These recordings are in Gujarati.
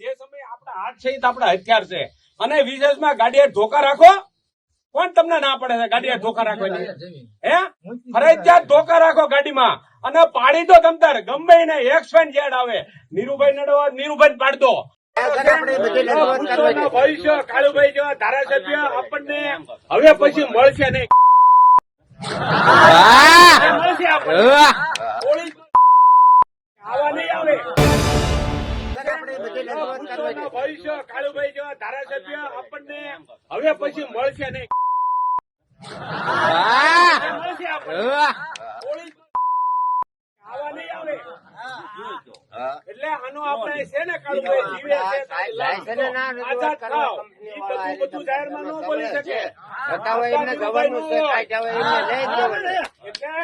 જે સમયે આપણા હાથ છે આપણા હથિયાર છે. અને વિશેષમાં ગાડીએ ધોકા રાખો, કોણ તમને ના પડે છે? ગાડીએ ધોકા રાખો હે? ફરજિયાત ધોકા રાખો ગાડીમાં. અને પાડી દો તમતાર ગમે ને એક સ્વેન જેડ આવે. નીરુભાઈ નડો, નીરુભાઈ પાડ દો ભવિષ્ય કાળુભાઈ જેવા ધારાસભ્ય આપણને હવે પછી મળશે નહીં. ભવિષ્ય કાળુભાઈ જેવા ધારાસભ્ય આપણને હવે પછી મળશે નહીં. મળશે આપણને. એટલે આનો આપણે છે ને કાળુભાઈ જીવે છે બધું જાહેરમાં ન બોલી શકે. એટલે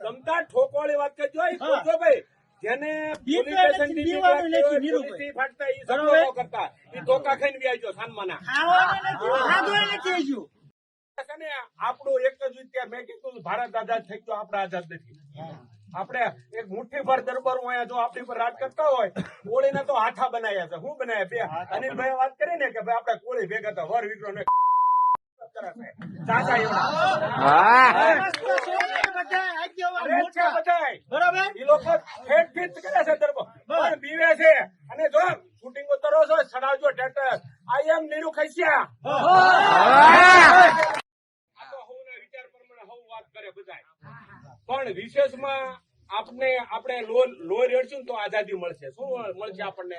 તમતા ઠોકવાળી વાત કરજો ઈ ખોટો ભાઈ જેને બીક નથી, નીરુભાઈ. ફાટતા ઈ. કરતા. ઈ ધોકા ખાઈને વ્યાજો સાનમાના આપણું એક જ વિચાર મેં કીધું ભારત આઝાદ થઈ ગયો આપણે આઝાદ નથી. આપણે એક મુઠ્ઠી ભર દરબાર જો આપણી પર રાજ કરતા હોય કોળીને તો હાથા બનાવ્યા છે. શું બનાવ્યા બે. અનિલભાઈ વાત કરી ને કે ભાઈ આપણે કોળી ભેગા હતા વર વિક્રો ને. બરોબર? ઈ લોકો ફેટ કરે છે પણ બીવે છે. અને જો શૂટિંગ ઉતરો છો સડાવજો ટ્રેક્ટર આઈ એમ નીરુ ખૈસિયા. કરે પણ વિશેષમાં આપણે આપણે લો લો રેડશું ને તો આઝાદી મળશે. શું મળશે આપણને?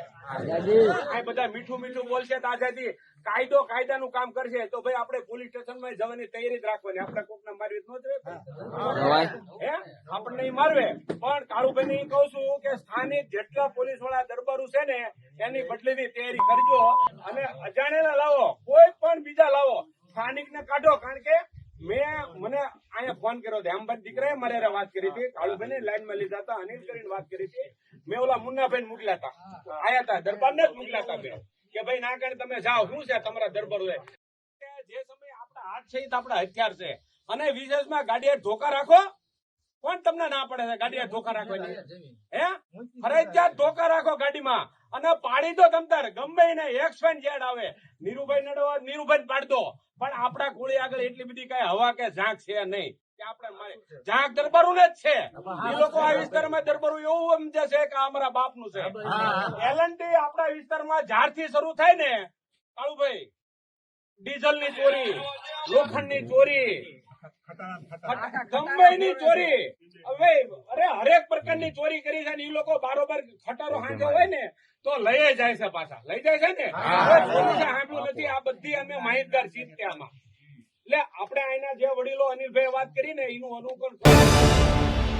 આ બધા મીઠું મીઠું બોલશે તો આઝાદી. કાયદો કાયદાનું કામ કરશે. તો ભાઈ આપણે પોલીસ સ્ટેશનમાં જવાની તૈયારી જ રાખવાની. આપણે કોકને મારવી જ ન જોઈએ હે. ઈ મારવે. પણ કાળુભાઈ ને કહું છું કે સ્થાનિક જેટલા પોલીસવાળા દરબારું છે ને, એની બદલીની તૈયારી કરજો અને અજાણેલા લાવો. કોઈ પણ બીજા લાવો. સ્થાનિક ને કાઢો. કારણ કે મેં મને અહીંયા ફોન કર્યો હતો. હેમભાઈ દીકરાએ મારે વાત કરી હતી. કાળુભાઈ લાઈનમાં લીધા હતા. અનિલ કરીને વાત કરી હતી. મેં ઓલા મુન્નાભાઈ મોકલ્યા હતા. આયા હતા. દરબાર ને જ મોકલ્યા હતા મેં કે ભાઈ ના કારણે તમે જાઓ. શું છે તમારા દરબાર હોય જે સમય આપણા હાથ છે એ આપણા હથિયાર છે. અને વિશેષમાં ગાડીએ ધોકા રાખો કોણ તમને ના પડે છે? ગાડી ધોકા રાખવાની હે? ફરજિયાત ધોકા રાખો ગાડીમાં. અને પાડી દો તમતાર. ગમે ને એક્સ વાય જેડ આવે. નીરુભાઈ નડો નીરુભાઈ પાડ દો. પણ આપણા કોળી આગળ એટલી બધી કઈ હવા કે ઝાંક છે નહીં મારે દરબારું ને જ છે. એ લોકો આ વિસ્તારમાં દરબારું એવું સમજે છે કે આ અમારા બાપનું છે. એલએનટી આપણા વિસ્તારમાં શરૂ થાય ને કાળુભાઈ ડીઝલની ચોરી લોખંડની ચોરી ગમે ની ચોરી. હવે અરે હરેક પ્રકારની ચોરી કરી છે ને એ લોકો બારોબાર ખટારો હાંજો હોય ને તો લઈ જાય છે પાછા. લઈ જાય છે ને? સાંભળ્યું નથી. આ બધી અમે માહિતગાર છીએ આમાં. એટલે આપણે અહીંના જે વડીલો અનિલભાઈ વાત કરી ને એનું અનુકરણ